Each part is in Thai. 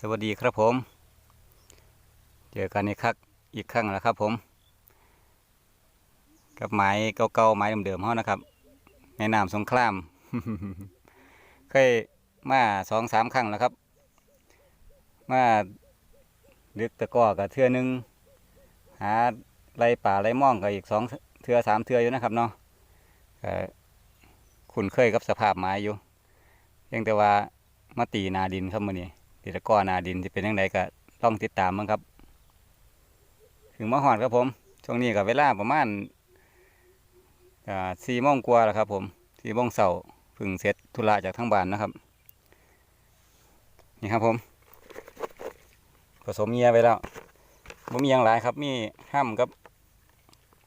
สวัสดีครับผม เจอกันอีกครั้งอีกครั้งแล้วครับผม กับไม้เก่าๆไม้เดิมๆเฮานะครับ ในน้ำสงคราม เคยมาสองสามครั้งแล้วครับ มาดึกตะกอกับเทือนึง หาไรป่าไรม่องกับอีกสองเทือสามเทืออยู่นะครับเนาะก็คุ้นเคยกับสภาพไม้อยู่เพียงแต่ว่ามาตีนาดินครับมือนี้ ตีตะก้อนาดินจะเป็นยังไงก็ต้องติดตามมั้งครับ ถึงมาหอดครับผมช่วงนี้กับเวลาประมาณสี่โมงกว่าแล้วครับผมสี่โมงเสาร์พึ่งเสร็จธุระจากทั้งบ้านนะครับ นี่ครับผม ผสมเงียไปแล้วบ่มีหยังหลายครับ มีห้ามกับ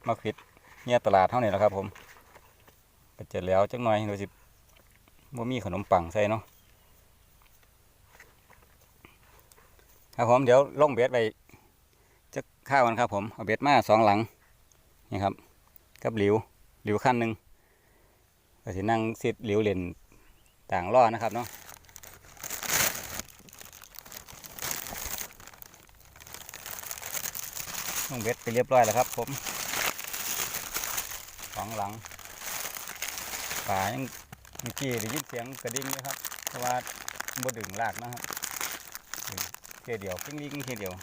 มะขิดเงียตลาดเท่านี้แหละครับ ผมก็เจ็ดแล้วจักหน่อยโดยสิบ่มีขนมปังใส่เนาะ ครับผมเดี๋ยวลงเบ็ดไปจะข้าวกันครับผมเอาเบ็ดมาสองหลังนี่ครับกับหลิวหลิวขั้นหนึ่งก็สินั่งซิดหลิวเล่นต่างล้อนะครับเนาะลงเบ็ดไปเรียบร้อยแล้วครับผมสองหลังป่ายังเมื่อกี้ได้ยินเสียงกระดิ่งนะครับเพราะว่าบ่ดึงลากนะครับ ทีเดียวกิ้งลิงเทีเดียว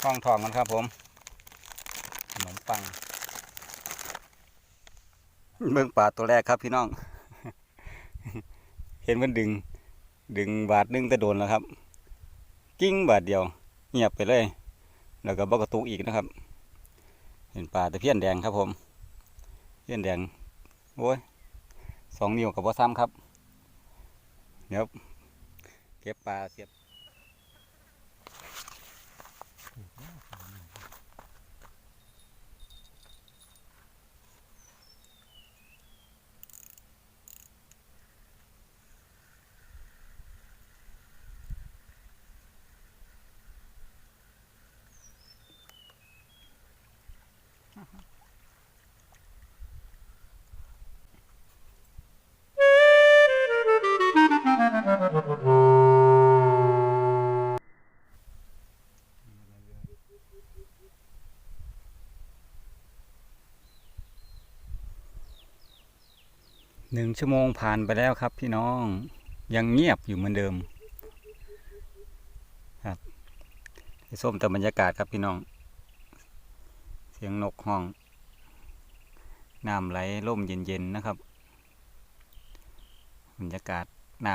คล้องทองกันครับผมขนมปังเบิ่งป่าตัวแรกครับพี่น้อง เห็นมันดึง ดึงบาทนึงแต่โดนแล้วครับ กิ้งบาทเดียว เงียบไปเลย แล้วก็บกระตุกอีกนะครับ เห็นปลาตะเพียนแดงครับผมเพียนแดงโอ้ยสองนิ้วกับว่าซ้ำครับ เดี๋ยว ก็บปลาเสียบ หนึ่งชั่วโมงผ่านไปแล้วครับพี่น้องยังเงียบอยู่เหมือนเดิมครับส้มแต่บรรยากาศครับพี่น้อง เสียงนกห้องน้ำไหลร่มเย็นๆนะครับ บรรยากาศน้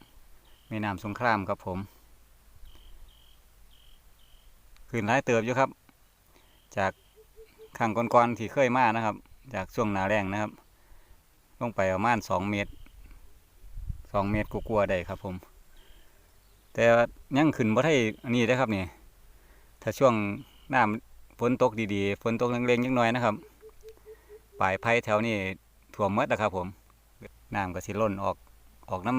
ำแม่น้ำสงครามครับผมคืนร้ายเติบอยู่ครับ จากข้างก่อนๆที่เคยมานะครับ จากช่วงหนาแรงนะครับ ลงไปประมาณสองเมตรสองเมตรกลัวาๆได้ครับ ผม แต่ว่ายังขึ้นบ่ได้อันนี้ได้ครับนี่ถ้าช่วงน้ำฝนตกดีๆฝนตกเร่งๆยังน้อยนะครับปลายไผ่แถวนี้ท่วมหมดนะครับ ผมน้ำก็สิล้นออกออกน้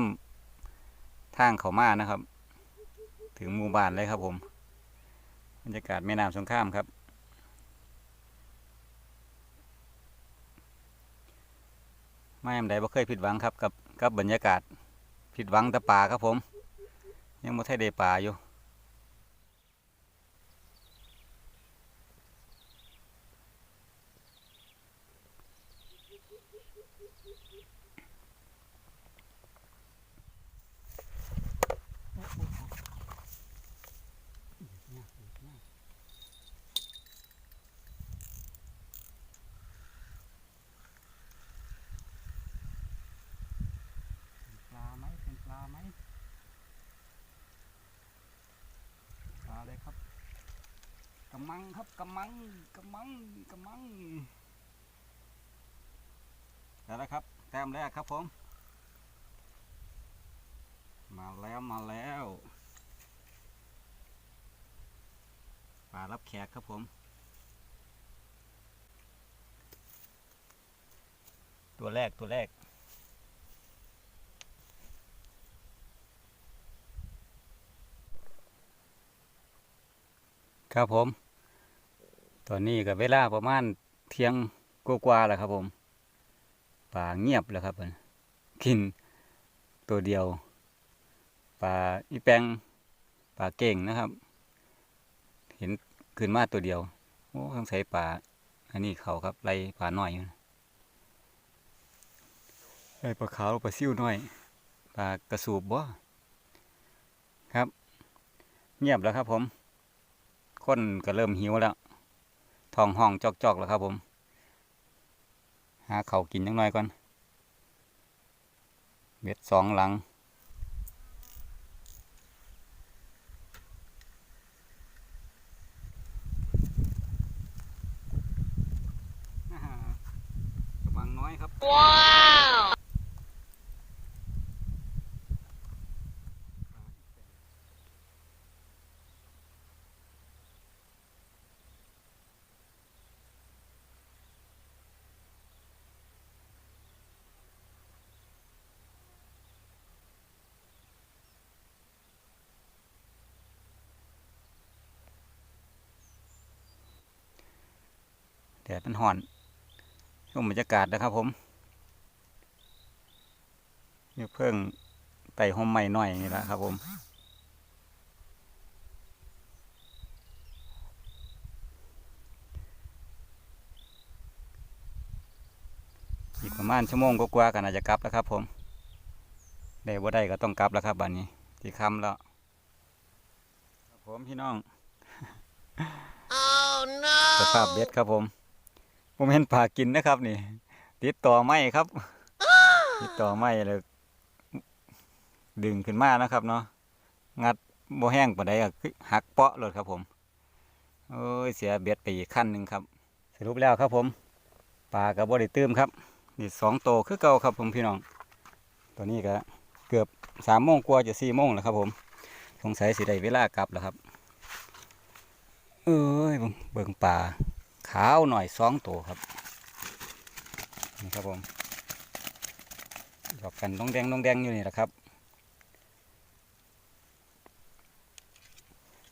ำทางเขามานะครับ ถึงหมู่บ้านเลยครับ ผมบรรยากาศแม่น้ำสงครามครับ ไม่ยามใดบ่เคยผิดหวังครับกับกับบรรยากาศผิดหวังแต่ป่าครับผม ยังบ่ทันได้ป่าอยู่ ปลาไหมเป็นปลาไหมปลาเลยครับ กำมังครับกำมังกำมังกำมังแล้วครับ แต้มแรกครับผม มาแล้วมาแล้วปลารับแขกครับผม ตัวแรกตัวแรกครับผม ตอนนี้กับเวลาประมาณเที่ยงกว่าๆแล้วครับผมป่าเงียบแล้วครับกินตัวเดียวปลาอีแปงปลาเก่งนะครับ เห็นขึ้นมาตัวเดียวโอ้ต้งใส่ปลาอันนี้เขาครับไล่ปลาน้อยอยู่ไล่ปลาขาวปลาซิ่วน้อยปลากระสูบบ่ครับ เงียบแล้วครับผมคนก็เริ่มหิวแล้ว ท้องห้องจอกๆแล้วครับผม หาเขากินนิดหน่อยก่อนเบ็ดสองหลัง กำลังน้อยครับ ว้า ดมันห่อนชมบรรยากาศนะครับผมนี่เพิ่งไต่ห่มใหม่หน่อยนี่แหละครับผมอีกประมาณชั่วโมงกว่าๆกันอาจจะกลับแล้วครับ ผม ได้บ่ได้ก็ต้องกลับแล้วครับบัดนี้ ที่ค่ำแล้วครับผมพี่น้องสภาพเบ็ดครับผม ผมเห็นปลากินนะครับ นี่ ติดต่อไม้ครับ ติดต่อไม้เลยดึงขึ้นมานะครับ เนาะงัดบ่แห้งปานใดก็คือหักเปาะเลยครับผมโอ้ยเสียเบ็ดไปอีกขั้นหนึ่งครับ สรุปแล้วครับผมปลากับบ่ได้ตื้มครับนี่สองโตวคือเก่าครับผมพี่น้องตอนนี้ก็เกือบสามโมงกว่าจะสี่โมงแล้วครับผมสงสัยสิได้เวลากลับแล้วครับ เอ้ยเบิ่งเบิ่งป่า ขาวหน่อยสองตัวครับนี่ครับผมหยอกกันต้องแดงต้องแดงอยู่นี่แหละครับ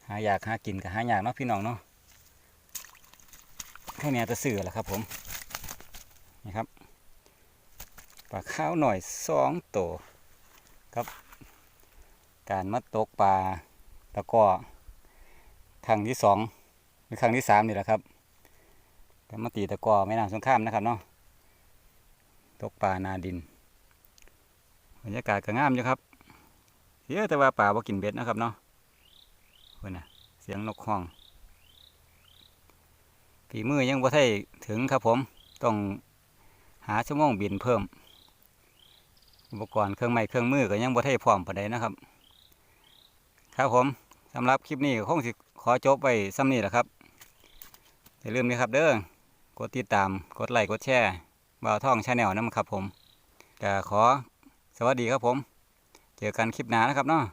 หาอยากหากินกับหาอยากเนาะพี่น้องเนาะแค่เนี้ยจะสื่อแหละครับผมนี่ครับปลาขาวหน่อยสองตัวครับ การมาตกปลาตะก้อครั้งที่สองเป็นครั้งที่สามนี่แหละครับ ก็มาตีตะกอแม่น้ำสงครามนะครับเนาะตกปลานาดินบรรยากาศก็งามอยู่ครับเสียแต่ว่าป่าบ่กินเบ็ดนะครับเนาะเพื่อนน่ะเสียงนกห้องฝีมือยังบ่ได้ถึงครับผม ต้องหาชั่วโมงบินเพิ่ม อุปกรณ์เครื่องไม้เครื่องมือก็ยังบ่ได้พร้อมปานใดนะครับ ครับผมสำหรับคลิปนี้คงสิขอจบไปซ้ำนี้แหละครับอย่าลืมนะครับเด้อ กดติดตาม กดไลค์ กดแชร์บ่าวท่องชาแนลนะครับผมก็ขอสวัสดีครับผม เจอกันคลิปหน้านะครับเนาะ